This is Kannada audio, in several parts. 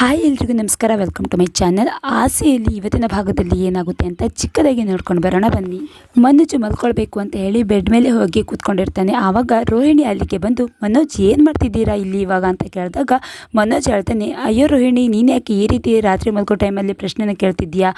ಹಾಯ್ ಎಲ್ರಿಗೂ ನಮಸ್ಕಾರ ವೆಲ್ಕಮ್ ಟು ಮೈ ಚಾನಲ್ ಆಸೆಯಲ್ಲಿ ಇವತ್ತಿನ ಭಾಗದಲ್ಲಿ ಏನಾಗುತ್ತೆ ಅಂತ ಚಿಕ್ಕದಾಗಿ ನೋಡ್ಕೊಂಡು ಬರೋಣ, ಬನ್ನಿ. ಮನೋಜ್ ಮಲ್ಕೊಳ್ಬೇಕು ಅಂತ ಹೇಳಿ ಬೆಡ್ ಮೇಲೆ ಹೋಗಿ ಕೂತ್ಕೊಂಡಿರ್ತಾನೆ. ಆವಾಗ ರೋಹಿಣಿ ಅಲ್ಲಿಗೆ ಬಂದು, ಮನೋಜ್, ಏನು ಮಾಡ್ತಿದ್ದೀರಾ ಇಲ್ಲಿ ಇವಾಗ? ಅಂತ ಕೇಳಿದಾಗ, ಮನೋಜ್ ಹೇಳ್ತಾನೆ, ಅಯ್ಯೋ ರೋಹಿಣಿ, ನೀನು ಯಾಕೆ ಈ ರೀತಿ ರಾತ್ರಿ ಮಲ್ಕೋ ಟೈಮಲ್ಲಿ ಪ್ರಶ್ನೆನ ಕೇಳ್ತಿದ್ದೀಯಾ?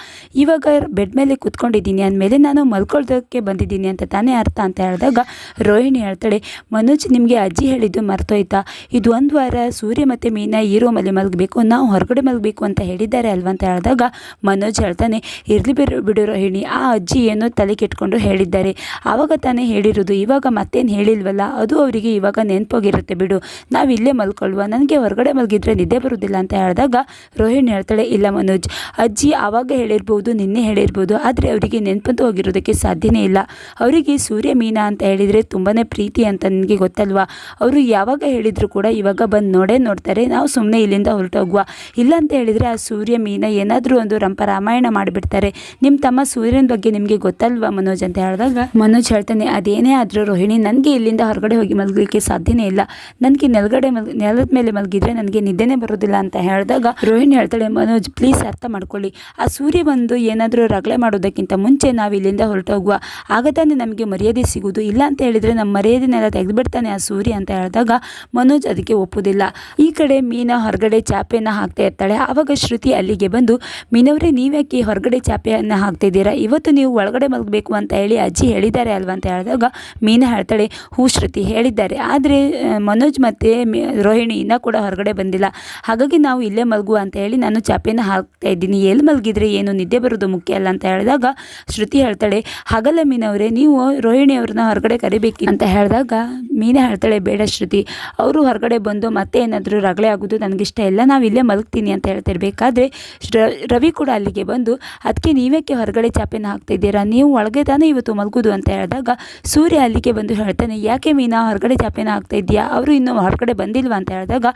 ಇವಾಗ ಬೆಡ್ ಮೇಲೆ ಕೂತ್ಕೊಂಡಿದ್ದೀನಿ. ಅಂದಮೇಲೆ ನಾನು ಮಲ್ಕೊಳ್ಳೋದಕ್ಕೆ ಬಂದಿದ್ದೀನಿ ಅಂತ ತಾನೇ ಅರ್ಥ ಅಂತ ಹೇಳಿದಾಗ, ರೋಹಿಣಿ ಹೇಳ್ತಾಳೆ, ಮನೋಜ್, ನಿಮಗೆ ಅಜ್ಜಿ ಹೇಳಿದ್ದು ಮರ್ತೋಯ್ತಾ? ಇದು ಒಂದು ವಾರ ಸೂರ್ಯ ಮತ್ತು ಮೀನಾ ಈ ರೂಮಲ್ಲಿ ಮಲಗಬೇಕು. ನಾವು ಹೊರಗಡೆ ಮಲಗಬೇಕು ಅಂತ ಹೇಳಿದ್ದಾರೆ ಅಲ್ವ ಅಂತ ಹೇಳಿದಾಗ ಮನೋಜ್ ಹೇಳ್ತಾನೆ, ಇರಲಿ ಬಿಡು ಬಿಡು ರೋಹಿಣಿ, ಆ ಅಜ್ಜಿ ಏನೋ ತಲೆ ಕೆಟ್ಕೊಂಡು ಹೇಳಿದ್ದಾರೆ. ಆವಾಗ ತಾನೇ ಹೇಳಿರೋದು, ಇವಾಗ ಮತ್ತೇನು ಹೇಳಿಲ್ವಲ್ಲ? ಅದು ಅವರಿಗೆ ಇವಾಗ ನೆನಪೋಗಿರುತ್ತೆ ಬಿಡು. ನಾವು ಇಲ್ಲೇ ಮಲ್ಕೊಳ್ವಾ. ನನಗೆ ಹೊರಗಡೆ ಮಲಗಿದ್ರೆ ನಿದ್ದೆ ಬರೋದಿಲ್ಲ ಅಂತ ಹೇಳಿದಾಗ ರೋಹಿಣಿ ಹೇಳ್ತಾಳೆ, ಇಲ್ಲ ಮನೋಜ್, ಅಜ್ಜಿ ಆವಾಗ ಹೇಳಿರ್ಬೋದು, ನಿನ್ನೆ ಹೇಳಿರ್ಬೋದು, ಆದರೆ ಅವರಿಗೆ ನೆನಪಂತ ಹೋಗಿರೋದಕ್ಕೆ ಸಾಧ್ಯನೇ ಇಲ್ಲ. ಅವರಿಗೆ ಸೂರ್ಯ ಮೀನಾ ಅಂತ ಹೇಳಿದರೆ ತುಂಬಾ ಪ್ರೀತಿ ಅಂತ ನನಗೆ ಗೊತ್ತಲ್ವಾ? ಅವರು ಯಾವಾಗ ಹೇಳಿದರೂ ಕೂಡ ಇವಾಗ ಬಂದು ನೋಡೇ ನೋಡ್ತಾರೆ. ನಾವು ಸುಮ್ಮನೆ ಇಲ್ಲಿಂದ ಹೊರಟೋಗುವ. ಇಲ್ಲ ಅಂತ ಹೇಳಿದರೆ ಆ ಸೂರ್ಯ, ಮೀನ ಏನಾದರೂ ಒಂದು ರಂಪ ರಾಮಾಯಣ ಮಾಡಿಬಿಡ್ತಾರೆ. ನಿಮ್ಮ ತಮ್ಮ ಸೂರ್ಯನ ಬಗ್ಗೆ ನಿಮಗೆ ಗೊತ್ತಲ್ವಾ ಮನೋಜ್ ಅಂತ ಹೇಳಿದಾಗ? ಮನೋಜ್ ಹೇಳ್ತಾನೆ, ಅದೇನೇ ಆದರೂ ರೋಹಿಣಿ, ನನಗೆ ಇಲ್ಲಿಂದ ಹೊರಗಡೆ ಹೋಗಿ ಮಲಗಲಿಕ್ಕೆ ಸಾಧ್ಯನೇ ಇಲ್ಲ. ನನಗೆ ನೆಲಗಡೆ ಮಲ್, ನೆಲದ ಮೇಲೆ ಮಲಗಿದ್ರೆ ನನಗೆ ನಿದ್ದೆನೇ ಬರೋದಿಲ್ಲ ಅಂತ ಹೇಳಿದಾಗ ರೋಹಿಣಿ ಹೇಳ್ತಾಳೆ, ಮನೋಜ್, ಪ್ಲೀಸ್ ಅರ್ಥ ಮಾಡ್ಕೊಳ್ಳಿ. ಆ ಸೂರ್ಯ ಬಂದು ಏನಾದರೂ ರಗಳೆ ಮಾಡೋದಕ್ಕಿಂತ ಮುಂಚೆ ನಾವು ಇಲ್ಲಿಂದ ಹೊರಟೋಗುವ. ಆಗ ತಾನೇ ನಮಗೆ ಮರ್ಯಾದೆ ಸಿಗುವುದು. ಇಲ್ಲ ಅಂತ ಹೇಳಿದರೆ ನಮ್ಮ ಮರ್ಯಾದೆನೆಲ್ಲ ತೆಗೆದುಬಿಡ್ತಾನೆ ಆ ಸೂರ್ಯ ಅಂತ ಹೇಳಿದಾಗ ಮನೋಜ್ ಅದಕ್ಕೆ ಒಪ್ಪುವುದಿಲ್ಲ ಈ ಕಡೆ ಮೀನ ಹೊರಗಡೆ ಚಾಪೆನ ಹಾಕ್ತಾ ಇರ್ತಾಳೆ. ಆವಾಗ ಶ್ರುತಿ ಅಲ್ಲಿಗೆ ಬಂದು, ಮೀನವರೇ, ನೀವ್ಯಾಕೆ ಹೊರಗಡೆ ಚಾಪೆಯನ್ನು ಹಾಕ್ತಾ ಇದ್ದೀರಾ ಇವತ್ತು ನೀವು ಒಳಗಡೆ ಮಲಗಬೇಕು ಅಂತ ಹೇಳಿ ಅಜ್ಜಿ ಹೇಳಿದ್ದಾರೆ ಅಲ್ವಾ? ಅಂತ ಹೇಳಿದಾಗ ಮೀನಾ ಹೇಳ್ತಾಳೆ, ಹೂ ಶ್ರುತಿ ಹೇಳಿದ್ದಾರೆ. ಆದರೆ ಮನೋಜ್ ಮತ್ತು ರೋಹಿಣಿ ಇನ್ನೂ ಕೂಡ ಹೊರಗಡೆ ಬಂದಿಲ್ಲ. ಹಾಗಾಗಿ ನಾವು ಇಲ್ಲೇ ಮಲಗುವ ಅಂತ ಹೇಳಿ ನಾನು ಚಾಪೆಯನ್ನು ಹಾಕ್ತಾ ಇದ್ದೀನಿ. ಎಲ್ಲಿ ಮಲಗಿದ್ರೆ ಏನು? ನಿದ್ದೆ ಬರೋದು ಮುಖ್ಯ ಅಲ್ಲ? ಅಂತ ಹೇಳಿದಾಗ ಶ್ರುತಿ ಹೇಳ್ತಾಳೆ, ಹಾಗಲ್ಲ ಮೀನವರೇ, ನೀವು ರೋಹಿಣಿ ಅವ್ರನ್ನ ಹೊರಗಡೆ ಕರಿಬೇಕು ಅಂತ ಹೇಳಿದಾಗ ಮೀನಾ ಹೇಳ್ತಾಳೆ, ಬೇಡ ಶ್ರುತಿ, ಅವರು ಹೊರಗಡೆ ಬಂದು ಮತ್ತೆ ಏನಾದರೂ ರಗಳೆ ಆಗೋದು ನನಗಿಷ್ಟ ಇಲ್ಲ. ನಾವು ಇಲ್ಲೇ ಮಲಗ್ತೀನಿ ಅಂತ ಹೇಳ್ತಿರ್ಬೇಕಾದ್ರೆ ರವಿ ಕೂಡ ಅಲ್ಲಿಗೆ ಬಂದು ಅದಕ್ಕೆ ನೀವೇಕೆ ಹೊರಗಡೆ ಚಾಪೆನ ಹಾಕ್ತಾ ಇದ್ದೀರಾ? ನೀವು ಒಳಗೆ ತಾನೇ ಇವತ್ತು ಮಲಗೋದು ಅಂತ ಹೇಳಿದಾಗ ಸೂರ್ಯ ಅಲ್ಲಿಗೆ ಬಂದು ಹೇಳ್ತಾನೆ, ಯಾಕೆ ಮೀನಾ ಹೊರಗಡೆ ಚಾಪೆನ ಹಾಕ್ತಾ ಇದೆಯಾ ಅವರು ಇನ್ನೂ ಹೊರಗಡೆ ಬಂದಿಲ್ವಾ? ಅಂತ ಹೇಳಿದಾಗ,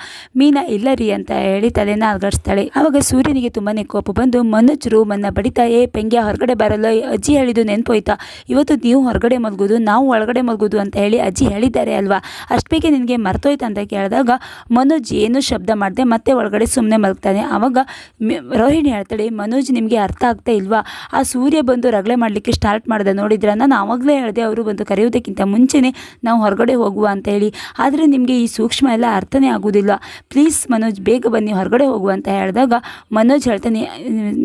ಮೀನಾ ಇಲ್ಲ ರೀ ಅಂತ ಹೇಳಿ ತಲೆನ ಅಲ್ಗಡಿಸ್ತಾಳೆ. ಆವಾಗ ಸೂರ್ಯನಿಗೆ ತುಂಬಾನೇ ಕೋಪ ಬಂದು ಮನೋಜ್ ರೂಮನ್ನು ಬಡಿತಾ ಏ, ಪೆಂಗ್ಯ ಹೊರಗಡೆ ಬರಲ್ಲ ಅಜ್ಜಿ ಹೇಳಿದ್ದು ನೆನಪೋಯ್ತಾ? ಇವತ್ತು ನೀವು ಹೊರಗಡೆ ಮಲಗೋದು, ನಾವು ಒಳಗಡೆ ಮಲಗೋದು ಅಂತ ಹೇಳಿ ಅಜ್ಜಿ ಹೇಳಿದ್ದಾರೆ ಅಲ್ವಾ? ಅಷ್ಟು ಬೇಗ ನಿನಗೆ ಮರ್ತೋಯ್ತು? ಅಂತ ಕೇಳಿದಾಗ, ಮನೋಜ್, ಏನು ಶಬ್ದ ಮಾಡದೆ? ಮತ್ತೆ ಒಳಗಡೆ ಸುಮ್ಮನೆ ಮಲಗ್ತಾನೆ. ಆವಾಗ ರೋಹಿಣಿ ಹೇಳ್ತಾಳೆ ಮನೋಜ್, ನಿಮಗೆ ಅರ್ಥ ಆಗ್ತಾ ಇಲ್ವಾ? ಆ ಸೂರ್ಯ ಬಂದು ರಗಳೆ ಮಾಡಲಿಕ್ಕೆ ಸ್ಟಾರ್ಟ್ ಮಾಡಿದೆ, ನೋಡಿದ್ರೆ? ನಾನು ಆವಾಗಲೇ ಹೇಳಿದೆ, ಅವರು ಬಂದು ಕರೆಯೋದಕ್ಕಿಂತ ಮುಂಚೆನೇ ನಾವು ಹೊರಗಡೆ ಹೋಗುವ ಅಂತ ಹೇಳಿ. ಆದರೆ ನಿಮಗೆ ಈ ಸೂಕ್ಷ್ಮ ಎಲ್ಲ ಅರ್ಥನೇ ಆಗೋದಿಲ್ಲ. ಪ್ಲೀಸ್ ಮನೋಜ್, ಬೇಗ ಬನ್ನಿ, ಹೊರಗಡೆ ಹೋಗುವ ಅಂತ ಹೇಳಿದಾಗ ಮನೋಜ್ ಹೇಳ್ತಾನೆ,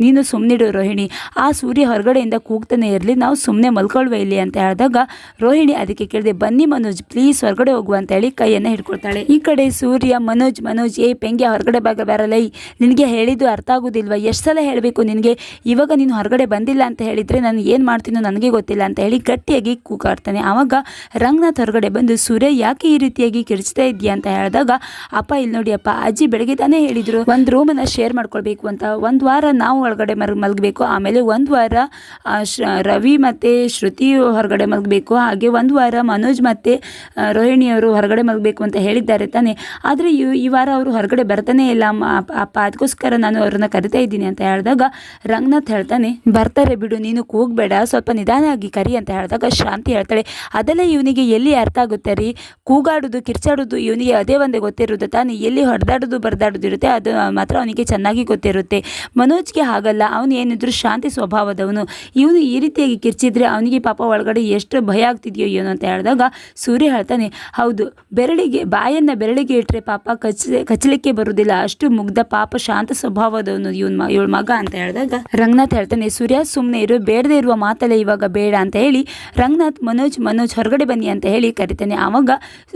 ನೀನು ಸುಮ್ಮನಿಡು ರೋಹಿಣಿ. ಆ ಸೂರ್ಯ ಹೊರಗಡೆಯಿಂದ ಕೂಗ್ತಾನೆ ಇರಲಿ, ನಾವು ಸುಮ್ಮನೆ ಮಲ್ಕೊಳ್ವೆ ಇಲ್ಲಿ ಅಂತ ಹೇಳಿದಾಗ ರೋಹಿಣಿ ಅದಕ್ಕೆ ಕೇಳಿದೆ, ಬನ್ನಿ ಮನೋಜ್, ಪ್ಲೀಸ್ ಹೊರಗಡೆ ಹೋಗುವ ಅಂತ ಹೇಳಿ ಕೈಯನ್ನು ಹಿಡ್ಕೊಳ್ತಾಳೆ. ಈ ಕಡೆ ಸೂರ್ಯ, ಮನೋಜ್ ಮನೋಜ್, ಏ ಪೆಂಗೆ ಹೊರಗಡೆ ಭಾಗ ಬರಲ್ಲ ಈ ನಿನಗೆ ಹೇಳಿದ್ದು ಅರ್ಥ ಆಗೋದಿಲ್ವ? ಎಷ್ಟು ಸಲ ಹೇಳಬೇಕು ನಿನಗೆ? ಇವಾಗ ನೀನು ಹೊರಗಡೆ ಬಂದಿಲ್ಲ ಅಂತ ಹೇಳಿದರೆ ನಾನು ಏನು ಮಾಡ್ತೀನೋ ನನಗೆ ಗೊತ್ತಿಲ್ಲ ಅಂತ ಹೇಳಿ ಗಟ್ಟಿಯಾಗಿ ಕೂಗಾಡ್ತಾನೆ. ಆವಾಗ ರಂಗನಾಥ್ ಹೊರಗಡೆ ಬಂದು, ಸೂರ್ಯ, ಯಾಕೆ ಈ ರೀತಿಯಾಗಿ ಕಿರಿಚ್ತಾ ಇದೆಯಾ ಅಂತ ಹೇಳಿದಾಗ, ಅಪ್ಪ ಇಲ್ಲಿ ನೋಡಿ ಅಪ್ಪ ಅಜ್ಜಿ ಬೆಳಗ್ಗೆ ತಾನೇ ಹೇಳಿದರು, ಒಂದು ರೂಮನ್ನು ಶೇರ್ ಮಾಡ್ಕೊಳ್ಬೇಕು ಅಂತ. ಒಂದು ವಾರ ನಾವು ಒಳಗಡೆ ಮರ್ ಮಲಗಬೇಕು. ಆಮೇಲೆ ಒಂದು ವಾರ ರವಿ ಮತ್ತು ಶ್ರುತಿ ಹೊರಗಡೆ ಮಲಗಬೇಕು. ಹಾಗೆ ಒಂದು ವಾರ ಮನೋಜ್ ಮತ್ತು ರೋಹಿಣಿಯವರು ಹೊರಗಡೆ ಮಲಗಬೇಕು ಅಂತ ಹೇಳಿದ್ದಾರೆ ತಾನೆ. ಆದರೆ ಈ ವಾರ ಅವರು ಹೊರಗಡೆ ಬರ್ತಾನೆ ಇಲ್ಲ. ಅಪ್ಪ- ಅದಕ್ಕೋಸ್ಕರ ನಾನು ಅವ್ರನ್ನ ಕರಿತಾ ಇದ್ದೀನಿ ಅಂತ ಹೇಳಿದಾಗ ರಂಗನಾಥ್ ಹೇಳ್ತಾನೆ, ಬರ್ತಾರೆ ಬಿಡು, ನೀನು ಕೂಗಬೇಡ, ಸ್ವಲ್ಪ ನಿಧಾನ ಆಗಿ ಕರಿ ಅಂತ ಹೇಳಿದಾಗ ಶಾಂತಿ ಹೇಳ್ತಾಳೆ. ಅದೆಲ್ಲ ಇವನಿಗೆ ಎಲ್ಲಿ ಅರ್ಥ ಆಗುತ್ತೆ ರೀ? ಕೂಗಾಡೋದು, ಕಿರ್ಚಾಡೋದು ಇವನಿಗೆ ಅದೇ ಒಂದೇ ಗೊತ್ತಿರುತ್ತೆ ತಾನು. ಎಲ್ಲಿ ಹೊಡೆದಾಡೋದು, ಬರ್ದಾಡೋದು ಇರುತ್ತೆ, ಅದು ಮಾತ್ರ ಅವನಿಗೆ ಚೆನ್ನಾಗಿ ಗೊತ್ತಿರುತ್ತೆ. ಮನೋಜ್ಗೆ ಹಾಗಲ್ಲ, ಅವನು ಏನಿದ್ರು ಶಾಂತಿ ಸ್ವಭಾವದವನು. ಇವನು ಈ ರೀತಿಯಾಗಿ ಕಿರ್ಚಿದ್ರೆ ಅವನಿಗೆ ಪಾಪ ಒಳಗಡೆ ಎಷ್ಟು ಭಯ ಆಗ್ತಿದೆಯೋ ಏನು ಅಂತ ಹೇಳಿದಾಗ ಸೂರ್ಯ ಹೇಳ್ತಾನೆ, ಹೌದು, ಬೆರಳಿಗೆ, ಬಾಯನ್ನು ಬೆರಳಿಗೆ ಇಟ್ಟರೆ ಪಾಪ ಕಚ್ಚ ಕಚ್ಚಲಿಕ್ಕೆ ಬರುವುದಿಲ್ಲ, ಅಷ್ಟು ಮುಗ್ಧ ಪಾಪ, ಶಾಂತ ಸ್ವಭಾವದವನು ಇವನ್ ಇವಳ ಮಗ ಅಂತ ಹೇಳಿದಾಗ, ರಂಗನಾಥ್ ಹೇಳ್ತಾನೆ, ಸೂರ್ಯ ಸುಮ್ಮನೆ ಇರು, ಬೇಡದೇ ಇರುವ ಮಾತಲ್ಲೇ ಇವಾಗ ಬೇಡ ಅಂತ ಹೇಳಿ, ರಂಗನಾಥ್, ಮನೋಜ್ ಮನೋಜ್ ಹೊರಗಡೆ ಬನ್ನಿ ಅಂತ ಹೇಳಿ ಕರಿತಾನೆ. ಆವಾಗ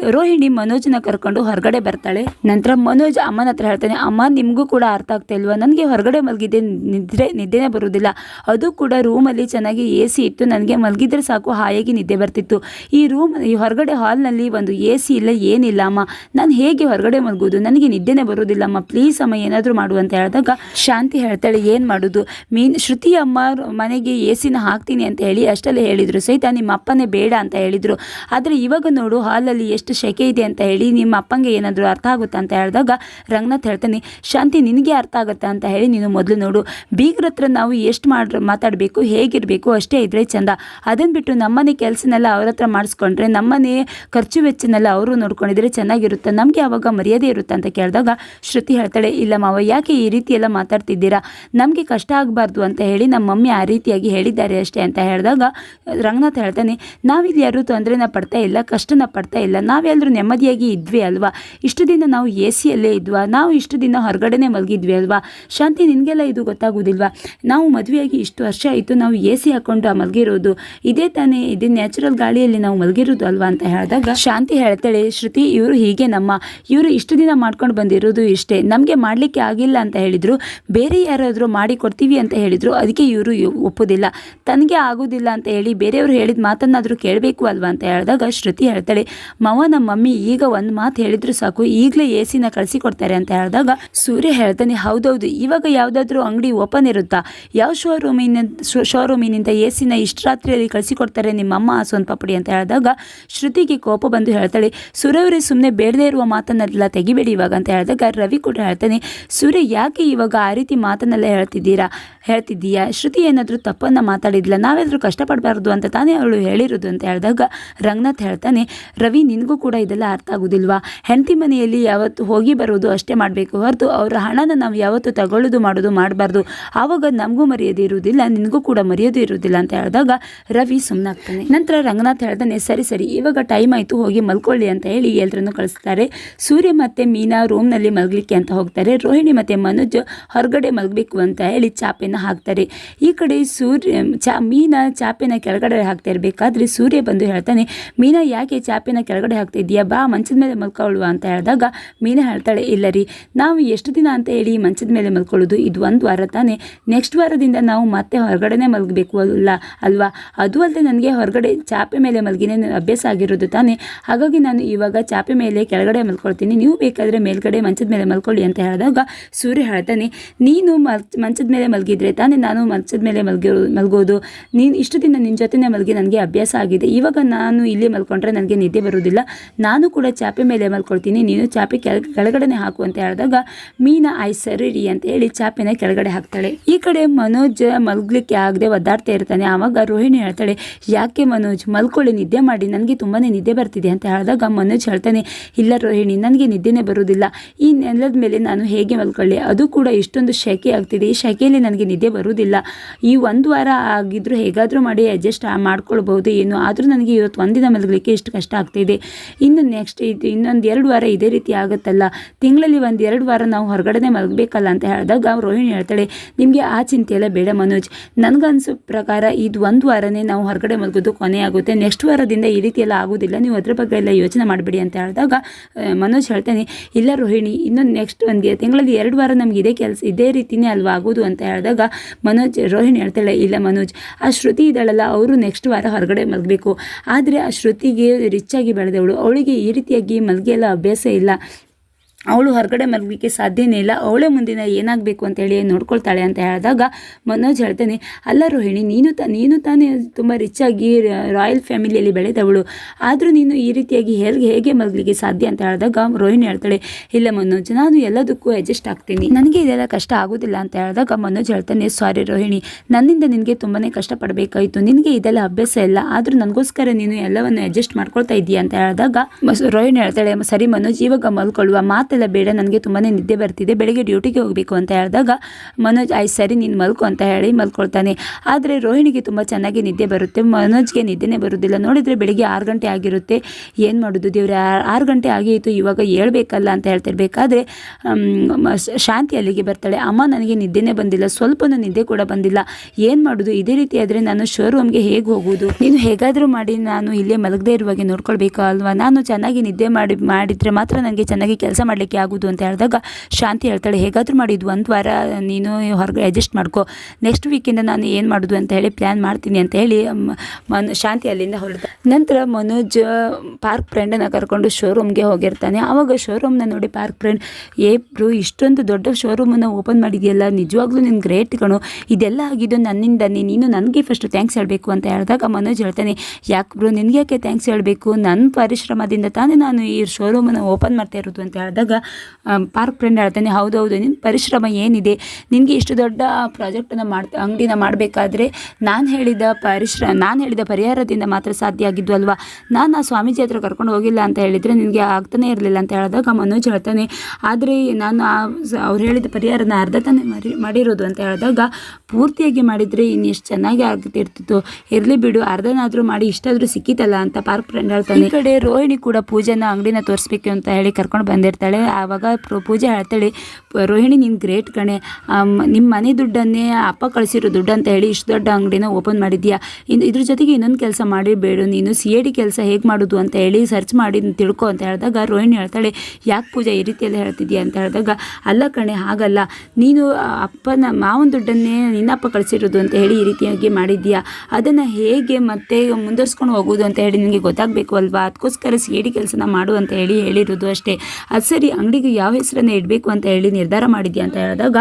ರೋಹಿಣಿ ಮನೋಜ್ನ ಕರ್ಕೊಂಡು ಹೊರಗಡೆ ಬರ್ತಾಳೆ. ನಂತರ ಮನೋಜ್ ಅಮ್ಮನ ಹತ್ರ ಹೇಳ್ತಾನೆ, ಅಮ್ಮ, ನಿಮಗೂ ಕೂಡ ಅರ್ಥ ಆಗ್ತಾ ಇಲ್ವಾ? ನನಗೆ ಹೊರಗಡೆ ಮಲಗಿದ್ದೆ, ನಿದ್ರೆ, ನಿದ್ದೆನೇ ಬರೋದಿಲ್ಲ. ಅದು ಕೂಡ ರೂಮಲ್ಲಿ ಚೆನ್ನಾಗಿ ಎ ಸಿ ಇತ್ತು. ನನಗೆ ಮಲಗಿದ್ರೆ ಸಾಕು, ಹಾಯಾಗಿ ನಿದ್ದೆ ಬರ್ತಿತ್ತು. ಈ ರೂಮ್, ಈ ಹೊರಗಡೆ ಹಾಲ್ನಲ್ಲಿ ಒಂದು ಎ ಸಿ ಇಲ್ಲ, ಏನಿಲ್ಲ, ಅಮ್ಮ. ನಾನು ಹೇಗೆ ಹೊರಗಡೆ ಮಲಗೋದು ನನಗೆ ನಿದ್ದೆನೇ ಬರೋದಿಲ್ಲ, ಅಮ್ಮ. ಪ್ಲೀಸ್ ಅಮ್ಮ ಏನಾದರೂ ಮಾಡು ಅಂತ ಹೇಳಿದಾಗ, ಶಾಂತಿ ಹೇಳ್ತಾಳೆ, ಏನು ಮಾಡೋದು? ಮೀನ್, ಶ್ರುತಿ ಅಮ್ಮ ಮನೆಗೆ ಎ ಸಿನ ಹಾಕ್ತೀನಿ ಅಂತ ಹೇಳಿ ಅಷ್ಟಲ್ಲೇ ಹೇಳಿದರು. ಸಹಿತ ನಿಮ್ಮ ಅಪ್ಪನೇ ಬೇಡ ಅಂತ ಹೇಳಿದರು. ಆದರೆ ಇವಾಗ ನೋಡು, ಹಾಲಲ್ಲಿ ಎಷ್ಟು ಶೆಕೆ ಇದೆ ಅಂತ ಹೇಳಿ ನಿಮ್ಮ ಅಪ್ಪಂಗೆ ಏನಾದರೂ ಅರ್ಥ ಆಗುತ್ತಾ ಅಂತ ಹೇಳಿದಾಗ, ರಂಗನಾಥ್ ಹೇಳ್ತಾನೆ, ಶಾಂತಿ ನಿನಗೆ ಅರ್ಥ ಆಗುತ್ತಾ ಅಂತ ಹೇಳಿ ನೀನು ಮೊದಲು ನೋಡು. ಬೀಗ್ರ ಹತ್ರ ನಾವು ಎಷ್ಟು ಮಾಡಿ, ಮಾತಾಡಬೇಕು, ಹೇಗಿರಬೇಕು ಅಷ್ಟೇ ಇದ್ರೆ ಚಂದ. ಅದನ್ನು ಬಿಟ್ಟು ನಮ್ಮನೆ ಕೆಲಸನೆಲ್ಲ ಅವ್ರ ಹತ್ರ ಮಾಡಿಸ್ಕೊಂಡ್ರೆ, ನಮ್ಮನೆ ಖರ್ಚು ವೆಚ್ಚನೆಲ್ಲ ಅವರು ನೋಡ್ಕೊಂಡಿದ್ರೆ ಚೆನ್ನಾಗಿರುತ್ತೆ? ನಮಗೆ ಆವಾಗ ಮರ್ಯಾದೆ ಇರುತ್ತೆ? ಅಂತ ಕೇಳಿದಾಗ, ಶ್ರುತಿ ಹೇಳ್ತಾಳೆ ಹೇಳ್ತಾಳೆ ಇಲ್ಲ ಮಾವ, ಯಾಕೆ ಈ ರೀತಿ ಎಲ್ಲ ಮಾತಾಡ್ತಿದ್ದೀರಾ? ನಮಗೆ ಕಷ್ಟ ಆಗಬಾರ್ದು ಅಂತ ಹೇಳಿ ನಮ್ಮ ಮಮ್ಮಿ ಆ ರೀತಿಯಾಗಿ ಹೇಳಿದ್ದಾರೆ ಅಷ್ಟೇ ಅಂತ ಹೇಳಿದಾಗ, ರಂಗನಾಥ್ ಹೇಳ್ತಾನೆ, ನಾವಿಲ್ಲಿ ಯಾರೂ ತೊಂದರೆನ ಪಡ್ತಾ ಇಲ್ಲ, ಕಷ್ಟನ ಪಡ್ತಾ ಇಲ್ಲ ನಾವೆಲ್ಲರೂ ನೆಮ್ಮದಿಯಾಗಿ ಇದ್ವಿ ಅಲ್ವಾ? ಇಷ್ಟು ದಿನ ನಾವು ಎ ಸಿಯಲ್ಲೇ ಇದ್ವಾ? ನಾವು ಇಷ್ಟು ದಿನ ಹೊರಗಡೆನೇ ಮಲಗಿದ್ವಿ ಅಲ್ವಾ? ಶಾಂತಿ ನಿನಗೆಲ್ಲ ಇದು ಗೊತ್ತಾಗೋದಿಲ್ವಾ? ನಾವು ಮದುವೆಯಾಗಿ ಇಷ್ಟು ವರ್ಷ ಆಯಿತು, ನಾವು ಎ ಸಿ ಹಾಕ್ಕೊಂಡು ಮಲಗಿರೋದು. ಇದೇ ತಾನೇ, ಇದೇ ನ್ಯಾಚುರಲ್ ಗಾಳಿಯಲ್ಲಿ ನಾವು ಮಲಗಿರೋದು ಅಲ್ವಾ? ಅಂತ ಹೇಳಿದಾಗ, ಶಾಂತಿ ಹೇಳ್ತಾಳೆ, ಶ್ರುತಿ ಇವರು ಹೀಗೆ ನಮ್ಮ, ಇವರು ಇಷ್ಟು ದಿನ ಮಾಡ್ಕೊಂಡು ಬಂದಿರೋದು ಇಷ್ಟೇ, ನಮಗೆ ಮಾಡಲಿಕ್ಕೆ ಆಗಿಲ್ಲ ಅಂತ ಹೇಳಿದರು. ಬೇರೆ ಯಾರಾದರೂ ಮಾಡಿಕೊಡ್ತೀವಿ ಅಂತ ಹೇಳಿದರು. ಅದಕ್ಕೆ ಇವರು ಒಪ್ಪೋದಿಲ್ಲ. ತನಗೆ ಆಗೋದಿಲ್ಲ ಅಂತ ಹೇಳಿ ಬೇರೆಯವರು ಹೇಳಿದ ಮಾತನ್ನಾದರೂ ಕೇಳಬೇಕು ಅಲ್ವಾ ಅಂತ ಹೇಳಿದಾಗ ಶ್ರುತಿ ಹೇಳ್ತಾಳೆ, ಮಾವ, ನಮ್ಮ ಮಮ್ಮಿ ಈಗ ಒಂದು ಮಾತು ಹೇಳಿದ್ರು ಸಾಕು. ಈಗಲೇ ಎ ಸಿನ ಕಳಿಸಿಕೊಡ್ತಾರೆ ಅಂತ ಹೇಳಿದಾಗ ಸೂರ್ಯ ಹೇಳ್ತಾನೆ, ಹೌದೌದು, ಇವಾಗ ಯಾವುದಾದ್ರೂ ಅಂಗಡಿ ಓಪನ್ ಇರುತ್ತಾ? ಯಾವ ಶೋರೂಮಿನ ಶೋರೂಮಿನಿಂದ ಎ ಸಿನ ಇಷ್ಟು ರಾತ್ರಿಯಲ್ಲಿ ಕಳಿಸಿಕೊಡ್ತಾರೆ ನಿಮ್ಮಮ್ಮ ಸ್ವಂತ ಪಪ್ಪಡಿ ಅಂತ ಹೇಳಿದಾಗ ಶ್ರುತಿಗೆ ಕೋಪ ಬಂದು ಹೇಳ್ತಾಳೆ ಸೂರ್ಯವರೇ ಸುಮ್ಮನೆ ಬೇಡದೇ ಇರುವ ಮಾತನ್ನೆಲ್ಲ ತೆಗಿಬೇಡಿ ಇವಾಗ ಅಂತ ಹೇಳಿದಾಗ ರವಿ ಕೂಡ ಹೇಳ್ತಾನೆ ಸೂರ್ಯ, ಯಾಕೆ ಇವಾಗ ಆ ರೀತಿ ಮಾತನ್ನೆಲ್ಲ ಹೇಳ್ತಿದ್ದೀರಾ? ಹೇಳ್ತಿದ್ದೀಯಾ? ಶ್ರುತಿ ಏನಾದರೂ ತಪ್ಪನ್ನು ಮಾತಾಡಿದ್ಲ? ನಾವೇನಾದರೂ ಕಷ್ಟಪಡಬಾರ್ದು ಅಂತ ತಾನೇ ಅವಳು ಹೇಳಿರೋದು? ಅಂತ ಹೇಳಿದಾಗ ರಂಗನಾಥ್ ಹೇಳ್ತಾನೆ, ರವಿ, ನಿನಗೂ ಕೂಡ ಇದೆಲ್ಲ ಅರ್ಥ ಆಗೋದಿಲ್ವಾ? ಹೆಂಡತಿ ಮನೆಯಲ್ಲಿ ಯಾವತ್ತು ಹೋಗಿ ಬರೋದು ಅಷ್ಟೇ ಮಾಡಬೇಕು. ಹೊರತು ಅವರ ಹಣನ ನಾವು ಯಾವತ್ತು ತಗೊಳ್ಳೋದು, ಮಾಡೋದು, ಮಾಡಬಾರ್ದು. ಆವಾಗ ನಮಗೂ ಮರ್ಯಾದೆ ಇರುವುದಿಲ್ಲ, ನಿನಗೂ ಕೂಡ ಮರ್ಯಾದೆ ಇರುವುದಿಲ್ಲ ಅಂತ ಹೇಳಿದಾಗ ರವಿ ಸುಮ್ಮನಾಗ್ತಾನೆ ನಂತರ ರಂಗನಾಥ್ ಹೇಳ್ತಾನೆ, ಸರಿ ಸರಿ, ಇವಾಗ ಟೈಮ್ ಆಯಿತು, ಹೋಗಿ ಮಲ್ಕೊಳ್ಳಿ ಅಂತ ಹೇಳಿ ಎಲ್ಲರನ್ನು ಕಳಿಸ್ತಾರೆ. ಸೂರ್ಯ ಮತ್ತೆ ಮೀನಾ ರೂಮ್ನಲ್ಲಿ ಮಲಗಲಿಕ್ಕೆ ಅಂತ ಹೋಗ್ತಾರೆ. ರೋಹಿಣಿ ಮತ್ತು ಮನೋಜ್ ಹೊರಗಡೆ ಮಲಗಬೇಕು ಅಂತ ಹೇಳಿ ಚಾಪೆನ ಹಾಕ್ತಾರೆ. ಈ ಕಡೆ ಸೂರ್ಯ, ಚಾ, ಮೀನ ಚಾಪೆನ ಕೆಳಗಡೆ ಹಾಕ್ತಾ ಇರಬೇಕಾದ್ರೆ ಸೂರ್ಯ ಬಂದು ಹೇಳ್ತಾನೆ, ಮೀನಾ, ಯಾಕೆ ಚಾಪೆನ ಕೆಳಗಡೆ ಹಾಕ್ತಾ ಇದೆಯಾ ಬಾ, ಮಂಚದ ಮೇಲೆ ಮಲ್ಕೊಳ್ಳುವ ಅಂತ ಹೇಳಿದಾಗ ಮೀನಾ ಹೇಳ್ತಾಳೆ, ಇಲ್ಲ ರೀ, ನಾವು ಎಷ್ಟು ದಿನ ಅಂತ ಹೇಳಿ ಮಂಚದ ಮೇಲೆ ಮಲ್ಕೊಳ್ಳೋದು, ಇದು ಒಂದು ವಾರ ತಾನೇ. ನೆಕ್ಸ್ಟ್ ವಾರದಿಂದ ನಾವು ಮತ್ತೆ ಹೊರಗಡೆನೇ ಮಲಗಬೇಕು ಅಲ್ಲ, ಅಲ್ವಾ? ಅದು ಅಲ್ಲದೆ ನನಗೆ ಹೊರಗಡೆ ಚಾಪೆ ಮೇಲೆ ಮಲಗಿನೇ ಅಭ್ಯಾಸ ಆಗಿರೋದು ತಾನೇ. ಹಾಗಾಗಿ ನಾನು ಇವಾಗ ಚಾಪೆ ಮೇಲೆ ಕೆಳಗಡೆ ಮಲ್ಕೊಳ್ತೀನಿ. ನೀವು ಬೇಕಾದರೆ ಮೇಲ್ಗಡೆ ಮಂಚದ ಮೇಲೆ ಮಲ್ಕೊಳ್ಳಿ ಅಂತ ಹೇಳಿದಾಗ ಸೂರ್ಯ ಹೇಳ್ತಾನೆ, ನೀನು ಮಲ್, ಮಂಚದ ಮೇಲೆ ಮಲಗಿದ್ರೆ ತಾನೇ ನಾನು ಮಂಚದ ಮೇಲೆ ಮಲಗಿರೋ ಮಲಗೋದು. ನೀನು ಇಷ್ಟು ದಿನ ನಿನ್ನ ಜೊತೆನೇ ಮಲಗಿ ನನಗೆ ಅಭ್ಯಾಸ ಆಗಿದೆ. ಇವಾಗ ನಾನು ಇಲ್ಲಿ ಮಲ್ಕೊಂಡ್ರೆ ನನಗೆ ನಿದ್ದೆ ಬರೋದಿಲ್ಲ ನಾನು ಕೂಡ ಚಾಪೆ ಮೇಲೆ ಮಲ್ಕೊಳ್ತೀನಿ. ನೀನು ಚಾಪೆ ಕೆಳ ಕೆಳಗಡೆ ಹಾಕು ಅಂತ ಹೇಳಿದಾಗ ಮೀನ, ಆಯ್ ಸರಿ ಅಂತ ಹೇಳಿ ಚಾಪೆನ ಕೆಳಗಡೆ ಹಾಕ್ತಾಳೆ. ಈ ಕಡೆ ಮನೋಜ್ ಮಲಗಲಿಕ್ಕೆ ಆಗದೆ ಒದ್ದಾಡ್ತಾ ಇರ್ತಾನೆ. ಆವಾಗ ರೋಹಿಣಿ ಹೇಳ್ತಾಳೆ, ಯಾಕೆ ಮನೋಜ್, ಮಲ್ಕೊಳ್ಳಿ, ನಿದ್ದೆ ಮಾಡಿ. ನನಗೆ ತುಂಬಾ ನಿದ್ದೆ ಬರ್ತಿದೆ ಅಂತ ಹೇಳಿದಾಗ ಮನೋಜ್ ಹೇಳ್ತಾನೆ, ಇಲ್ಲ ರೋಹಿಣಿ, ನನಗೆ ನಿದ್ದೆನೇ ಬರೋದಿಲ್ಲ ಈ ನೆಲದ ಮೇಲೆ ನಾನು ಹೇಗೆ ಮಲ್ಕೊಳ್ಳಿ? ಅದು ಕೂಡ ಇಷ್ಟೊಂದು ಶೆಕೆ ಆಗ್ತಿದೆ. ಈ ಶೆಕೆಯಲ್ಲಿ ನನಗೆ ನಿದ್ದೆ ಬರುವುದಿಲ್ಲ. ಈ ಒಂದು ವಾರ ಆಗಿದ್ದರೂ ಹೇಗಾದರೂ ಮಾಡಿ ಅಡ್ಜಸ್ಟ್ ಮಾಡ್ಕೊಳ್ಬಹುದು ಏನು. ಆದರೂ ನನಗೆ ಇವತ್ತು ಒಂದಿನ ಮಲಗಲಿಕ್ಕೆ ಇಷ್ಟು ಕಷ್ಟ ಆಗ್ತಿದೆ. ಇನ್ನು ನೆಕ್ಸ್ಟ್ ಇದು ಇನ್ನೊಂದು ಎರಡು ವಾರ ಇದೇ ರೀತಿ ಆಗುತ್ತಲ್ಲ. ತಿಂಗಳಲ್ಲಿ ಒಂದು ಎರಡು ವಾರ ನಾವು ಹೊರಗಡೆ ಮಲಗಬೇಕಲ್ಲ ಅಂತ ಹೇಳಿದಾಗ ರೋಹಿಣಿ ಹೇಳ್ತಾಳೆ, ನಿಮಗೆ ಆ ಚಿಂತೆ ಎಲ್ಲ ಬೇಡ ಮನೋಜ್. ನನಗನ್ಸೋ ಪ್ರಕಾರ ಇದು ಒಂದು ವಾರನೇ ನಾವು ಹೊರಗಡೆ ಮಲಗೋದು ಕೊನೆ ಆಗುತ್ತೆ. ನೆಕ್ಸ್ಟ್ ವಾರದಿಂದ ಈ ರೀತಿ ಎಲ್ಲ ಆಗೋದಿಲ್ಲ. ನೀವು ಅದ್ರ ಬಗ್ಗೆ ಎಲ್ಲ ಯೋಚನೆ ಮಾಡಬೇಡಿ ಅಂತ ಹೇಳಿದಾಗ ಮನೋಜ್ ಹೇಳ್ತಾನೆ, ಇಲ್ಲ ರೋಹಿಣಿ ಇನ್ನೊಂದು ನೆಕ್ಸ್ಟ್ ಒಂದು ತಿಂಗಳಲ್ಲಿ ಎರಡು ವಾರ ನಮ್ಗೆ ಇದೇ ಕೆಲಸ, ಇದೇ ರೀತಿನೇ ಅಲ್ವಾ ಆಗೋದು ಅಂತ ಹೇಳಿದಾಗ ಮನೋಜ್, ರೋಹಿಣಿ ಹೇಳ್ತಾಳೆ, ಇಲ್ಲ ಮನೋಜ್, ಆ ಶ್ರುತಿ ಇದ್ದಾಳಲ್ಲ, ಅವರು ನೆಕ್ಸ್ಟ್ ವಾರ ಹೊರಗಡೆ ಮಲಗಬೇಕು. ಆದರೆ ಆ ಶ್ರುತಿಗೆ ಆಗಿ ಬೆಳೆದವಳು, ಅವಳಿಗೆ ಈ ರೀತಿಯಾಗಿ ಮಲಗಿ ಅಭ್ಯಾಸ ಇಲ್ಲ. ಅವಳು ಹೊರಗಡೆ ಮಲಗಲಿಕ್ಕೆ ಸಾಧ್ಯನೇ ಇಲ್ಲ. ಅವಳೇ ಮುಂದಿನ ಏನಾಗಬೇಕು ಅಂತೇಳಿ ನೋಡ್ಕೊಳ್ತಾಳೆ ಅಂತ ಹೇಳಿದಾಗ ಮನೋಜ್ ಹೇಳ್ತಾನೆ, ಅಲ್ಲ ರೋಹಿಣಿ, ನೀನು ತ, ನೀನು ತಾನೇ ತುಂಬ ರಿಚ್ಚಾಗಿ ರಾಯಲ್ ಫ್ಯಾಮಿಲಿಯಲ್ಲಿ ಬೆಳೆದವಳು. ಆದರೂ ನೀನು ಈ ರೀತಿಯಾಗಿ ಹೇಗೆ ಹೇಗೆ ಮಲಗಲಿಕ್ಕೆ ಸಾಧ್ಯ ಅಂತ ಹೇಳಿದಾಗ ರೋಹಿಣಿ ಹೇಳ್ತಾಳೆ, ಇಲ್ಲ ಮನೋಜ್, ನಾನು ಎಲ್ಲದಕ್ಕೂ ಅಡ್ಜಸ್ಟ್ ಆಗ್ತೀನಿ. ನನಗೆ ಇದೆಲ್ಲ ಕಷ್ಟ ಆಗೋದಿಲ್ಲ ಅಂತ ಹೇಳಿದಾಗ ಮನೋಜ್ ಹೇಳ್ತಾನೆ ಸಾರಿ ರೋಹಿಣಿ, ನನ್ನಿಂದ ನಿನಗೆ ತುಂಬಾ ಕಷ್ಟಪಡಬೇಕಾಯಿತು ನಿನಗೆ ಇದೆಲ್ಲ ಅಭ್ಯಾಸ ಇಲ್ಲ. ಆದರೂ ನನಗೋಸ್ಕರ ನೀನು ಎಲ್ಲವನ್ನು ಅಡ್ಜಸ್ಟ್ ಮಾಡ್ಕೊಳ್ತಾ ಇದ್ದೀಯ ಅಂತ ಹೇಳಿದಾಗ ರೋಹಿಣಿ ಹೇಳ್ತಾಳೆ, ಸರಿ ಮನೋಜ್, ಇವಾಗ ಮಲ್ಕೊಳ್ಳುವ. ಮಾತೆಲ್ಲ ಬೇಡ, ನನಗೆ ತುಂಬಾ ನಿದ್ದೆ ಬರ್ತಿದೆ, ಬೆಳಗ್ಗೆ ಡ್ಯೂಟಿಗೆ ಹೋಗಬೇಕು ಅಂತ ಹೇಳಿದಾಗ ಮನೋಜ್ ಆಯ್ತು ಸರಿ, ನೀನು ಮಲ್ಕೊ ಅಂತ ಹೇಳಿ ಮಲ್ಕೊಳ್ತಾನೆ. ಆದರೆ ರೋಹಿಣಿಗೆ ತುಂಬ ಚೆನ್ನಾಗಿ ನಿದ್ದೆ ಬರುತ್ತೆ. ಮನೋಜ್ಗೆ ನಿದ್ದೆನೇ ಬರೋದಿಲ್ಲ. ನೋಡಿದರೆ ಬೆಳಿಗ್ಗೆ ಆರು ಗಂಟೆ ಆಗಿರುತ್ತೆ. ಏನು ಮಾಡೋದು ದೇವ್ರೆ? ಆರು ಗಂಟೆ ಆಗಿತ್ತು, ಇವಾಗ ಹೇಳ್ಬೇಕಲ್ಲ ಅಂತ ಹೇಳ್ತಿರ್ಬೇಕಾದ್ರೆ ಶಾಂತಿ ಅಲ್ಲಿಗೆ ಬರ್ತಾಳೆ. ಅಮ್ಮ, ನನಗೆ ನಿದ್ದೆನೇ ಬಂದಿಲ್ಲ. ಸ್ವಲ್ಪನೂ ನಿದ್ದೆ ಕೂಡ ಬಂದಿಲ್ಲ. ಏನು ಮಾಡೋದು? ಇದೇ ರೀತಿ ಆದರೆ ನಾನು ಶೋರೂಮ್ಗೆ ಹೇಗೆ ಹೋಗೋದು? ನೀನು ಹೇಗಾದರೂ ಮಾಡಿ, ನಾನು ಇಲ್ಲೇ ಮಲಗದೇ ಇರುವಾಗೆ ನೋಡ್ಕೊಳ್ಬೇಕು ಅಲ್ವಾ? ನಾನು ಚೆನ್ನಾಗಿ ನಿದ್ದೆ ಮಾಡಿ, ಮಾಡಿದರೆ ಮಾತ್ರ ನನಗೆ ಚೆನ್ನಾಗಿ ಕೆಲಸ ಮಾಡಲಿಕ್ಕೆ ಆಗೋದು ಅಂತ ಹೇಳಿದಾಗ, ಶಾಂತಿ ಹೇಳ್ತಾಳೆ, ಹೇಗಾದರೂ ಮಾಡಿದ್ದು, ಒಂದು ವಾರ ನೀನು ಹೊರಗೆ ಅಡ್ಜಸ್ಟ್ ಮಾಡ್ಕೊ. ನೆಕ್ಸ್ಟ್ ವೀಕಿಂದ ನಾನು ಏನು ಮಾಡೋದು ಅಂತ ಹೇಳಿ ಪ್ಲ್ಯಾನ್ ಮಾಡ್ತೀನಿ ಅಂತ ಹೇಳಿ ಮನ್, ಶಾಂತಿ ಅಲ್ಲಿಂದ ಹೊರಟ ನಂತರ ಮನೋಜ್, ಪಾರ್ಕ್ ಫ್ರೆಂಡನ್ನು ಕರ್ಕೊಂಡು ಶೋರೂಮ್ಗೆ ಹೋಗಿರ್ತಾನೆ. ಆವಾಗ ಶೋರೂಮ್ನ ನೋಡಿ ಪಾರ್ಕ್ ಫ್ರೆಂಡ್ ಏ ಬ್ರೋ, ಇಷ್ಟೊಂದು ದೊಡ್ಡ ಶೋರೂಮನ್ನು ಓಪನ್ ಮಾಡಿದೆಯಲ್ಲ, ನಿಜವಾಗ್ಲೂ ನಿನ್ನ ಗ್ರೇಟ್ ಕಣು. ಇದೆಲ್ಲ ಆಗಿದ್ದು ನನ್ನಿಂದ ನೀನು ನನಗೆ ಫಸ್ಟ್ ಥ್ಯಾಂಕ್ಸ್ ಹೇಳಬೇಕು ಅಂತ ಹೇಳಿದಾಗ ಮನೋಜ್ ಹೇಳ್ತಾನೆ, ಯಾಕೆ ಬ್ರೋ ನಿನಗೆ ಯಾಕೆ ಥ್ಯಾಂಕ್ಸ್ ಹೇಳಬೇಕು? ನನ್ನ ಪರಿಶ್ರಮದಿಂದ ತಾನೇ ನಾನು ಈ ಶೋರೂಮನ್ನು ಓಪನ್ ಮಾಡ್ತಾ ಇರೋದು? ಅಂತ ಹೇಳಿದಾಗ ಪಾರ್ಕ್ ಫ್ರೆಂಡ್ ಹೇಳ್ತಾನೆ ಹೌದು ಹೌದು ನಿನ್ನ ಪರಿಶ್ರಮ ಏನಿದೆ? ನಿನಗೆ ಇಷ್ಟು ದೊಡ್ಡ ಪ್ರಾಜೆಕ್ಟನ್ನು ಮಾಡ್ತಾ, ಅಂಗಡಿನ ಮಾಡಬೇಕಾದ್ರೆ ನಾನು ಹೇಳಿದ ಪರಿಶ್ರಮ ನಾನು ಹೇಳಿದ ಪರಿಹಾರದಿಂದ ಮಾತ್ರ ಸಾಧ್ಯ ಆಗಿದ್ದು ಅಲ್ವಾ? ನಾನು ಆ ಸ್ವಾಮೀಜಿ ಹತ್ರ ಕರ್ಕೊಂಡು ಹೋಗಿಲ್ಲ ಅಂತ ಹೇಳಿದರೆ ನಿನಗೆ ಆಗ್ತಾನೇ ಇರಲಿಲ್ಲ ಅಂತ ಹೇಳಿದಾಗ ಮನೋಜ್ ಹೇಳ್ತಾನೆ, ಆದರೆ ನಾನು ಆ ಅವ್ರು ಹೇಳಿದ ಪರಿಹಾರನ ಅರ್ಧ ತಾನೇ ಮರಿ, ಮಾಡಿರೋದು ಅಂತ ಹೇಳಿದಾಗ, ಪೂರ್ತಿಯಾಗಿ ಮಾಡಿದರೆ ಇನ್ನು ಎಷ್ಟು ಚೆನ್ನಾಗಿ ಆಗ್ತಿರ್ತಿತ್ತು. ಇರಲಿ ಬಿಡು, ಅರ್ಧನಾದರೂ ಮಾಡಿ, ಇಷ್ಟಾದರೂ ಸಿಕ್ಕಿತಲ್ಲ, ಅಂತ ಪಾರ್ಕ್ ಫ್ರೆಂಡ್ ಹೇಳ್ತಾನೆ. ಈ ಕಡೆ ರೋಹಿಣಿ ಕೂಡ ಪೂಜೆನ ಅಂಗಡಿನ ತೋರಿಸ್ಬೇಕು ಅಂತ ಹೇಳಿ ಕರ್ಕೊಂಡು ಬಂದಿರ್ತಾಳೆ. ಆವಾಗ ಪ್ರ- ಪೂಜೆ ಹೇಳ್ತಾಳೆ ರೋಹಿಣಿ ನೀನು ಗ್ರೇಟ್ ಕಣೆ ನಿಮ್ಮ ಮನೆ ದುಡ್ಡನ್ನೇ ಅಪ್ಪ ಕಳಿಸಿರೋ ದುಡ್ಡು ಅಂತ ಹೇಳಿ ಇಷ್ಟು ದೊಡ್ಡ ಅಂಗಡಿನ ಓಪನ್ ಮಾಡಿದ್ಯಾ? ಇನ್ನು ಇದ್ರ ಜೊತೆಗೆ ಇನ್ನೊಂದು ಕೆಲಸ ಮಾಡಿಬೇಡು ನೀನು ಸಿ ಎ ಡಿ ಕೆಲಸ ಹೇಗೆ ಮಾಡೋದು ಅಂತ ಹೇಳಿ ಸರ್ಚ್ ಮಾಡಿ ತಿಳ್ಕೊ ಅಂತ ಹೇಳಿದಾಗ ರೋಹಿಣಿ ಹೇಳ್ತಾಳೆ, ಯಾಕೆ ಪೂಜೆ ಈ ರೀತಿಯಲ್ಲಿ ಹೇಳ್ತಿದ್ಯಾ ಅಂತ ಹೇಳಿದಾಗ, ಅಲ್ಲ ಕಣೆ, ಹಾಗಲ್ಲ, ನೀನು ಅಪ್ಪನ ಮಾವನ ದುಡ್ಡನ್ನೇ ನಿನ್ನಪ್ಪ ಕಳಿಸಿರೋದು ಅಂತ ಹೇಳಿ ಈ ರೀತಿಯಾಗಿ ಮಾಡಿದ್ಯಾ? ಅದನ್ನು ಹೇಗೆ ಮತ್ತೆ ಮುಂದುವರ್ಸ್ಕೊಂಡು ಹೋಗೋದು ಅಂತ ಹೇಳಿ ನಿನಗೆ ಗೊತ್ತಾಗಬೇಕು ಅಲ್ವಾ? ಅದಕ್ಕೋಸ್ಕರ ಸಿ ಎ ಡಿ ಕೆಲಸನ ಮಾಡು ಅಂತ ಹೇಳಿ ಹೇಳಿರೋದು ಅಷ್ಟೇ. ಅದು ಸರಿ ಅಂಗಡಿಗೆ ಯಾವ ಹೆಸರನ್ನು ಇಡಬೇಕು ಅಂತ ಹೇಳಿ ನಿರ್ಧಾರ ಮಾಡಿದ್ಯಾ ಅಂತ ಹೇಳಿದಾಗ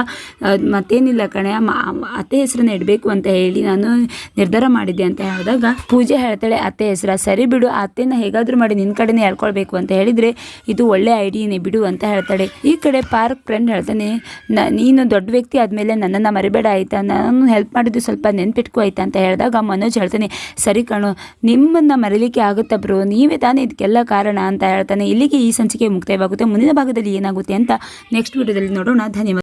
ಮತ್ತೇನಿಲ್ಲ ಕಣೆ ಅತ್ತೆ ಹೆಸರನ್ನು ಇಡಬೇಕು ಅಂತ ಹೇಳಿ ನಾನು ನಿರ್ಧಾರ ಮಾಡಿದ್ದೆ ಅಂತ ಹೇಳಿದಾಗ, ಪೂಜೆ ಹೇಳ್ತಾಳೆ, ಅತ್ತೆ ಹೆಸರ, ಸರಿ ಬಿಡು ಅತ್ತೆನ ಹೇಗಾದರೂ ಮಾಡಿ ನಿನ್ನ ಕಡೆನೇ ಹೇಳ್ಕೊಳ್ಬೇಕು ಅಂತ ಹೇಳಿದರೆ, ಇದು ಒಳ್ಳೆ ಐಡಿಯಾನೇ ಬಿಡು ಅಂತ ಹೇಳ್ತಾಳೆ. ಈ ಕಡೆ ಪಾರ್ಕ್ ಫ್ರೆಂಡ್ ಹೇಳ್ತಾನೆ ನೀನು ದೊಡ್ಡ ವ್ಯಕ್ತಿ ಆದಮೇಲೆ ನನ್ನನ್ನು ಮರಿಬೇಡ ಆಯಿತಾ? ನಾನು ಹೆಲ್ಪ್ ಮಾಡಿದ್ದು ಸ್ವಲ್ಪ ನೆನ್ಪಿಟ್ಕೋ ಆಯ್ತಾ? ಅಂತ ಹೇಳಿದಾಗ ಮನೋಜ್ ಹೇಳ್ತಾನೆ, ಸರಿ ಕಣು, ನಿಮ್ಮನ್ನು ಮರೀಲಿಕ್ಕೆ ಆಗುತ್ತಾ ಬ್ರೋ? ನೀವೇ ತಾನೇ ಇದಕ್ಕೆಲ್ಲ ಕಾರಣ? ಅಂತ ಹೇಳ್ತಾನೆ. ಇಲ್ಲಿಗೆ ಈ ಸಂಚಿಕೆ ಮುಕ್ತಾಯವಾಗುತ್ತೆ. ಮುಂದಿನ ಭಾಗದಲ್ಲಿ ಏನಾಗುತ್ತೆ ಅಂತ ನೆಕ್ಸ್ಟ್ ವಿಡಿಯೋದಲ್ಲಿ ನೋಡೋಣ. ಧನ್ಯವಾದ.